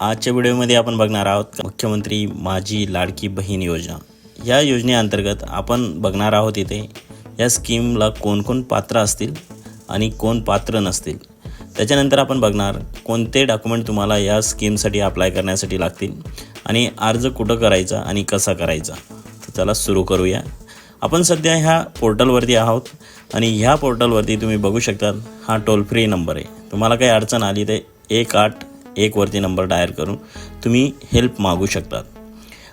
आजच्या व्हिडिओमध्ये आपण बघणार आहोत मुख्यमंत्री माझी लाडकी बहीण योजना. या योजनेअंतर्गत आपण बघणार आहोत इथे या स्कीमला कोणकोण पात्र असतील आणि कोण पात्र नसतील. त्याच्यानंतर आपण बघणार कोणते डॉक्युमेंट तुम्हाला या स्कीमसाठी अप्लाय करण्यासाठी लागतील आणि अर्ज कुठं करायचा आणि कसा करायचा. तर चला सुरू करूया. आपण सध्या ह्या पोर्टलवरती आहोत आणि ह्या पोर्टलवरती तुम्ही बघू शकता हा टोल फ्री नंबर आहे. तुम्हाला काही अडचण आली तर एक आठ एकवरती नंबर डायल करून तुम्ही हेल्प मागू शकतात.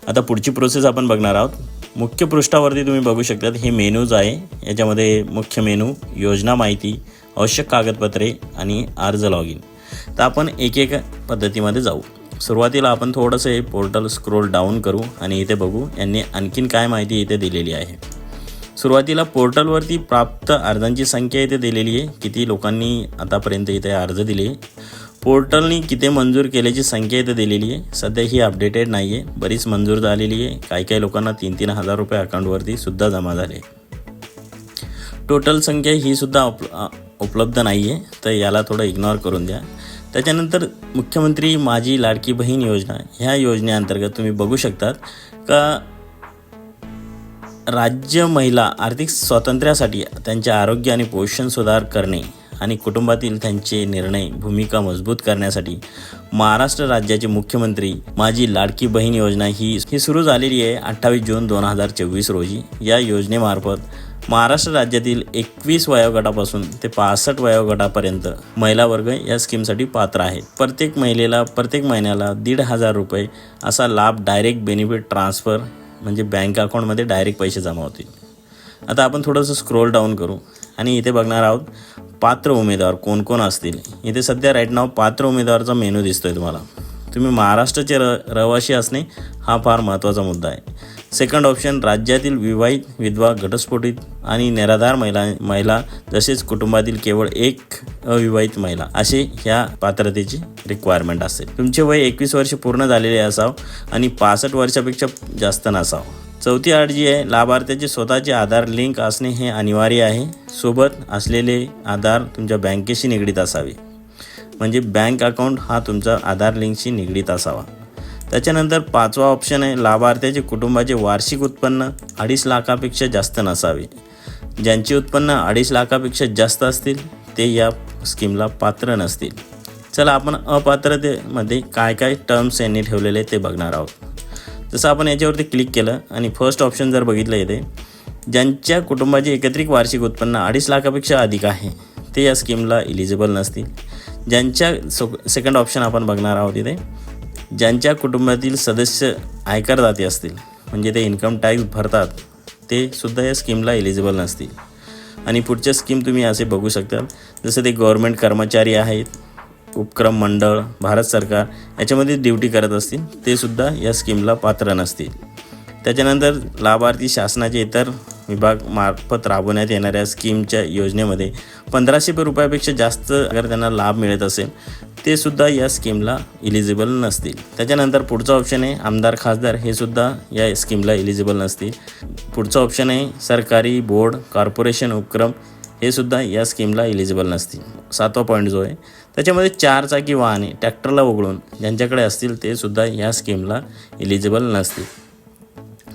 आता पुढची प्रोसेस आपण बघणार आहोत. मुख्य पृष्ठावरती तुम्ही बघू शकतात हे मेनूज आहे. याच्यामध्ये मुख्य मेनू योजना माहिती आवश्यक कागदपत्रे आणि अर्ज लॉग इन तर आपण एक एक पद्धतीमध्ये जाऊ. सुरुवातीला आपण थोडंसं हे पोर्टल स्क्रोल डाऊन करू आणि इथे बघू यांनी आणखीन काय माहिती इथे दिलेली आहे. सुरुवातीला पोर्टलवरती प्राप्त अर्जांची संख्या इथे दिलेली आहे. किती लोकांनी आतापर्यंत इथे अर्ज दिले? पोर्टलनी किती मंजूर केल्याची संख्या इथे दिलेली आहे. सध्या ही अपडेटेड नाही आहे. बरीच मंजूर झालेली आहे. काही काही लोकांना तीन तीन हजार रुपये अकाउंटवरती सुद्धा जमा झाले. टोटल संख्या ही सुद्धा उप उपलब्ध नाही आहे. तर याला थोडं इग्नॉर करून द्या. त्याच्यानंतर मुख्यमंत्री माझी लाडकी बहीण योजना. ह्या योजनेअंतर्गत तुम्ही बघू शकतात का राज्य महिला आर्थिक स्वातंत्र्यासाठी त्यांचे आरोग्य आणि पोषण सुधार करणे आणि कुटुंबातील त्यांचे निर्णय भूमिका मजबूत करण्यासाठी महाराष्ट्र राज्याचे मुख्यमंत्री माझी लाडकी बहीण योजना ही ही सुरू झालेली आहे अठ्ठावीस जून दोन हजार चोवीस रोजी. या योजनेमार्फत महाराष्ट्र राज्यातील एकवीस वयोगटापासून ते पासष्ट वयोगटापर्यंत महिला वर्ग या स्कीमसाठी पात्र आहेत. प्रत्येक महिलेला प्रत्येक महिन्याला दीड हजार रुपये असा लाभ डायरेक्ट बेनिफिट ट्रान्सफर म्हणजे बँक अकाउंटमध्ये डायरेक्ट पैसे जमा होतील. आता आपण थोडंसं स्क्रोल डाऊन करू. आणि इथे बघणार आहोत पात्र उमेदवार कोण कोण असतील. इथे सध्या राईट नाव पात्र उमेदवारचा मेनू दिसतोय तुम्हाला. तुम्ही महाराष्ट्राचे र रहिवासी असणे हा फार महत्त्वाचा मुद्दा आहे. सेकंड ऑप्शन राज्यातील विवाहित विधवा घटस्फोटित आणि निराधार महिला महिला तसेच कुटुंबातील केवळ एक अविवाहित महिला असे ह्या पात्रतेची रिक्वायरमेंट असते. तुमचे वय एकवीस वर्ष पूर्ण झालेले असावं आणि पासष्ट वर्षापेक्षा जास्त नसावं. चौथी अट जी आहे लाभार्थ्याचे स्वतःचे आधार लिंक असणे हे अनिवार्य आहे. सोबत असलेले आधार तुमच्या बँकेशी निगडीत असावे. म्हणजे बँक अकाउंट हा तुमचा आधार लिंकशी निगडीत असावा. त्याच्यानंतर पाचवा ऑप्शन आहे लाभार्थ्याचे कुटुंबाचे वार्षिक उत्पन्न अडीच लाखापेक्षा जास्त नसावे. ज्यांचे उत्पन्न अडीच लाखापेक्षा जास्त असतील ते या स्कीमला पात्र नसतील. चला आपण अपात्रतेमध्ये काय काय टर्म्स यांनी ठेवलेले ते बघणार आहोत. जसं आपण याच्यावरती क्लिक केलं आणि फर्स्ट ऑप्शन जर बघितलं येते ज्यांच्या कुटुंबाचे एकत्रित वार्षिक उत्पन्न अडीच लाखापेक्षा अधिक आहे ते या स्कीमला इलिजिबल नसतील. ज्यांच्या सो सेकंड ऑप्शन आपण बघणार आहोत इथे ज्यांच्या कुटुंबातील सदस्य आयकरदाते असतील म्हणजे ते इन्कम टॅक्स भरतात ते सुद्धा या स्कीमला एलिजिबल नसतील. आणि पुढच्या स्कीम तुम्ही असे बघू शकता जसं ते गव्हर्मेंट कर्मचारी आहेत उपक्रम मंडळ भारत सरकार याच्यामध्ये ड्युटी करत असतील ते सुद्धा या स्कीमला पात्र नसतील. त्याच्यानंतर लाभार्थी शासनाचे इतर विभाग मार्फत राबवण्यात येणाऱ्या स्कीमच्या योजनेमध्ये पंधराशे रुपयापेक्षा जास्त अगर त्यांना लाभ मिळत असेल ते सुद्धा या स्कीमला इलिजिबल नसतील. त्याच्यानंतर पुढचा ऑप्शन आहे आमदार खासदार हे सुद्धा या स्कीमला इलिजिबल नसतील. पुढचा ऑप्शन आहे सरकारी बोर्ड कॉर्पोरेशन उपक्रम हे सुद्धा या स्कीमला इलिजिबल नसतील. सातवा पॉईंट जो आहे त्याच्यामध्ये चार चाकी वाहने ट्रॅक्टरला वगळून ज्यांच्याकडे असतील ते सुद्धा या स्कीमला इलिजिबल नसतील.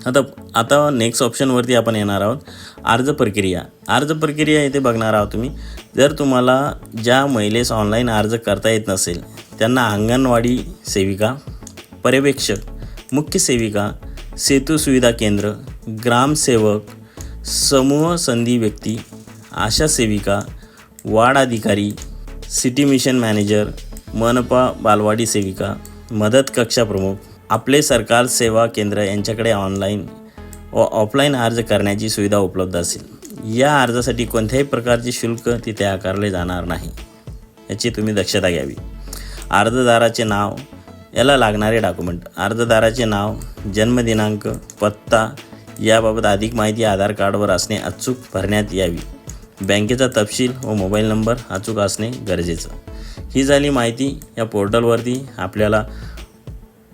आता आता नेक्स्ट ऑप्शनवरती आपण येणार आहोत अर्ज प्रक्रिया. अर्ज प्रक्रिया इथे बघणार आहोत तुम्ही. जर तुम्हाला ज्या महिलेस ऑनलाईन अर्ज करता येत नसेल त्यांना अंगणवाडी सेविका पर्यवेक्षक मुख्य सेविका सेतू सुविधा केंद्र ग्रामसेवक समूह संधी व्यक्ती आशा सेविका वार्ड अधिकारी सिटी मिशन मॅनेजर मनपा बालवाडी सेविका मदत कक्षा प्रमुख आपले सरकार सेवा केंद्र यांच्याकडे ऑनलाईन व ऑफलाईन अर्ज करण्याची सुविधा उपलब्ध असेल. या अर्जासाठी कोणत्याही प्रकारचे शुल्क तिथे आकारले जाणार नाही याची तुम्ही दक्षता घ्यावी. अर्जदाराचे नाव याला लागणारे डॉक्युमेंट अर्जदाराचे नाव जन्मदिनांक पत्ता याबाबत अधिक माहिती आधार कार्डवर असणे अचूक भरण्यात यावी. बँकेचा तपशील व मोबाईल नंबर अचूक असणे गरजेचं. ही झाली माहिती. या पोर्टलवरती आपल्याला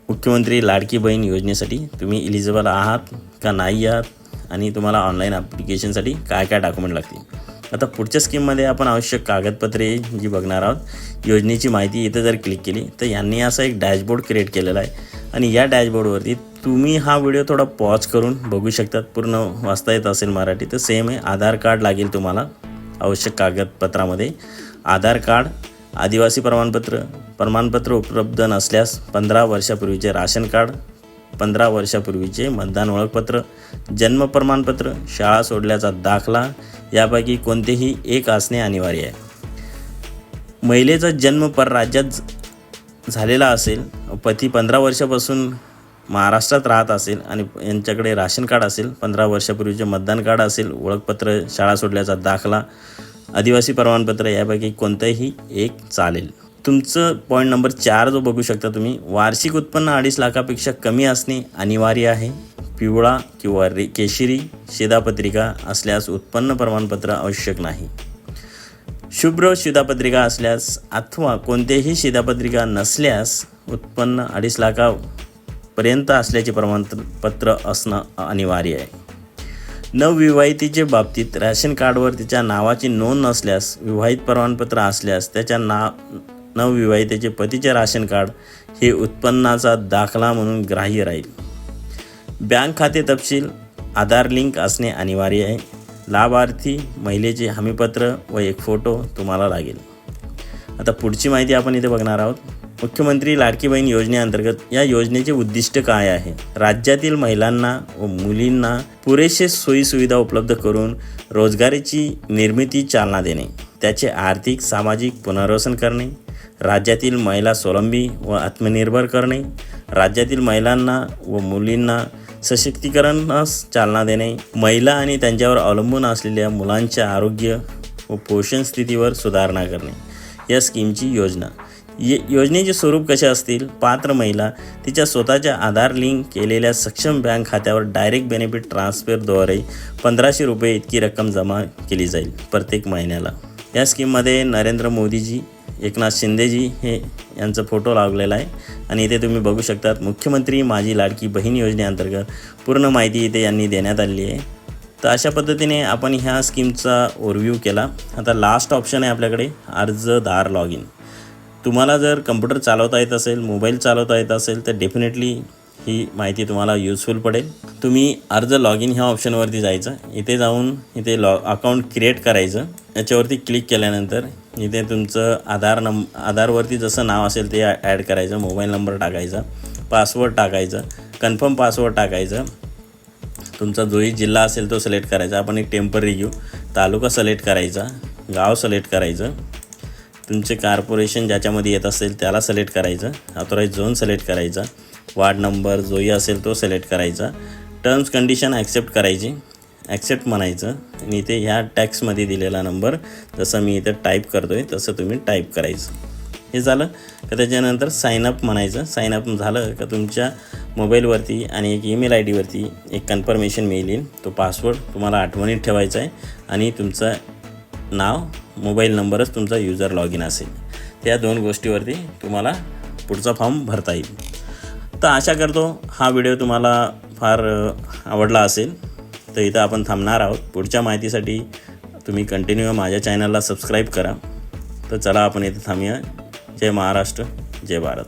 मुख्यमंत्री लाडकी बहीण योजनेसाठी तुम्ही इलिजिबल आहात का नाही आहात आणि तुम्हाला ऑनलाईन ॲप्लिकेशनसाठी काय काय डॉक्युमेंट लागतील. आता पुढच्या स्कीममध्ये आपण आवश्यक कागदपत्रे जी बघणार आहोत योजनेची माहिती इथं जर क्लिक केली तर यांनी असा एक डॅशबोर्ड क्रिएट केलेला आहे. आणि या डॅशबोर्डवरती तुम्ही हा व्हिडिओ थोडा पॉज करून बघू शकतात. पूर्ण वाचता येत असेल मराठी तर सेम आहे. आधार कार्ड लागेल तुम्हाला आवश्यक कागदपत्रामध्ये. आधार कार्ड आदिवासी प्रमाणपत्र प्रमाणपत्र उपलब्ध नसल्यास पंधरा वर्षापूर्वीचे राशन कार्ड पंधरा वर्षापूर्वीचे मतदान ओळखपत्र जन्म प्रमाणपत्र शाळा सोडल्याचा दाखला यापैकी कोणतेही एक असणे अनिवार्य आहे. महिलेचा जन्म परराज्यात झालेला असेल पती पंधरा वर्षापासून महाराष्ट्रात राहत असेल आणि यांच्याकडे राशन कार्ड असेल पंधरा वर्षापूर्वीचे मतदान कार्ड असेल ओळखपत्र शाळा सोडल्याचा दाखला आदिवासी प्रमाणपत्र यापैकी कोणतंही एक चालेल. तुमचं पॉईंट नंबर चार जो बघू शकता तुम्ही वार्षिक उत्पन्न अडीच लाखापेक्षा कमी असणे अनिवार्य आहे. पिवळा किंवा रे केशरी शिधापत्रिका असल्यास उत्पन्न प्रमाणपत्र आवश्यक नाही. शुभ्र शिधापत्रिका असल्यास अथवा कोणतेही शिधापत्रिका नसल्यास उत्पन्न अडीच लाखा पर्यंत असल्याचे प्रमाणपत्र असणं अनिवार्य आहे. नवविवाहितेच्या बाबतीत रॅशन कार्डवर तिच्या नावाची नोंद नसल्यास विवाहित प्रमाणपत्र असल्यास त्याच्या नाव नवविवाहितेचे पतीचे राशन कार्ड हे उत्पन्नाचा दाखला म्हणून ग्राह्य राहील. बँक खाते तपशील आधार लिंक असणे अनिवार्य आहे. लाभार्थी महिलेचे हमीपत्र व एक फोटो तुम्हाला लागेल. आता पुढची माहिती आपण इथे बघणार आहोत. मुख्यमंत्री लाडकी बहीण योजनेअंतर्गत या योजनेचे उद्दिष्ट काय आहे? राज्यातील महिलांना व मुलींना पुरेसे सोयीसुविधा उपलब्ध करून रोजगारीची निर्मिती चालना देणे त्याचे आर्थिक सामाजिक पुनर्वसन करणे राज्यातील महिला स्वावलंबी व आत्मनिर्भर करणे राज्यातील महिलांना व मुलींना सशक्तीकरणास चालना देणे महिला आणि त्यांच्यावर अवलंबून असलेल्या मुलांच्या आरोग्य व पोषण स्थितीवर सुधारणा करणे या स्कीमची योजना ये योजनेचे स्वरूप कसे असतील? पात्र महिला तिच्या स्वतःच्या आधार लिंक केलेल्या सक्षम बँक खात्यावर डायरेक्ट बेनिफिट ट्रान्सफरद्वारे पंधराशे रुपये इतकी रक्कम जमा केली जाईल प्रत्येक महिन्याला. या स्कीममध्ये नरेंद्र मोदीजी एकनाथ शिंदेजी हे यांचा फोटो लागलेला आहे आणि इथे तुम्ही बघू शकतात मुख्यमंत्री माझी लाडकी बहीण योजनेअंतर्गत पूर्ण माहिती इथे यांनी देण्यात आलेली आहे. तर अशा पद्धतीने आपण ह्या स्कीमचा ओव्हरव्ह्यू केला. आता लास्ट ऑप्शन आहे आपल्याकडे अर्जदार लॉग इन तुम्हाला जर कम्प्युटर चालवता येत असेल मोबाईल चालवता येत असेल तर डेफिनेटली ही माहिती तुम्हाला युजफुल पडेल. तुम्ही अर्ज लॉग इन ह्या ऑप्शनवरती जायचं. इथे जाऊन इथे लॉ अकाउंट क्रिएट करायचं. याच्यावरती क्लिक केल्यानंतर इथे तुमचं आधार नंब आधारवरती जसं नाव असेल ते ॲड करायचं. मोबाईल नंबर टाकायचा. पासवर्ड टाकायचं. कन्फर्म पासवर्ड टाकायचं. तुमचा जोही जिल्हा असेल तो सिलेक्ट करायचा. आपण एक टेंपररी घेऊ. तालुका सिलेक्ट करायचा. गाव सिलेक्ट करायचं. तुमचे कार्पोरेशन ज्याच्यामध्ये येत असेल त्याला सिलेक्ट करायचं. ऑथोराईज झोन सिलेक्ट करायचा. वार्ड नंबर जोही असेल तो सिलेक्ट करायचा. टर्म्स कंडिशन ॲक्सेप्ट करायची. ॲक्सेप्ट म्हणायचं. आणि इथे ह्या टॅक्समध्ये दिलेला नंबर जसं मी इथं टाईप करतो आहे तसं तुम्ही टाईप करायचं. हे झालं. का त्याच्यानंतर साईनअप म्हणायचं. साईनअप झालं का तुमच्या मोबाईलवरती आणि एक ईमेल आय डीवरती एक कन्फर्मेशन मिळेल. तो पासवर्ड तुम्हाला आठवणीत ठेवायचा आहे. आणि तुमचं नाव मोबाईल नंबरच तुमचा युजर लॉग इन असेल. त्या दोन गोष्टीवरती तुम्हाला पुढचा फॉर्म भरता येईल. तर आशा करतो हा व्हिडिओ तुम्हाला फार आवडला असेल. तर इथं आपण थांबणार आहोत. पुढच्या माहितीसाठी तुम्ही कंटिन्यू माझ्या चॅनलला सबस्क्राईब करा. तर चला आपण इथे थांबूया. जय महाराष्ट्र जय भारत.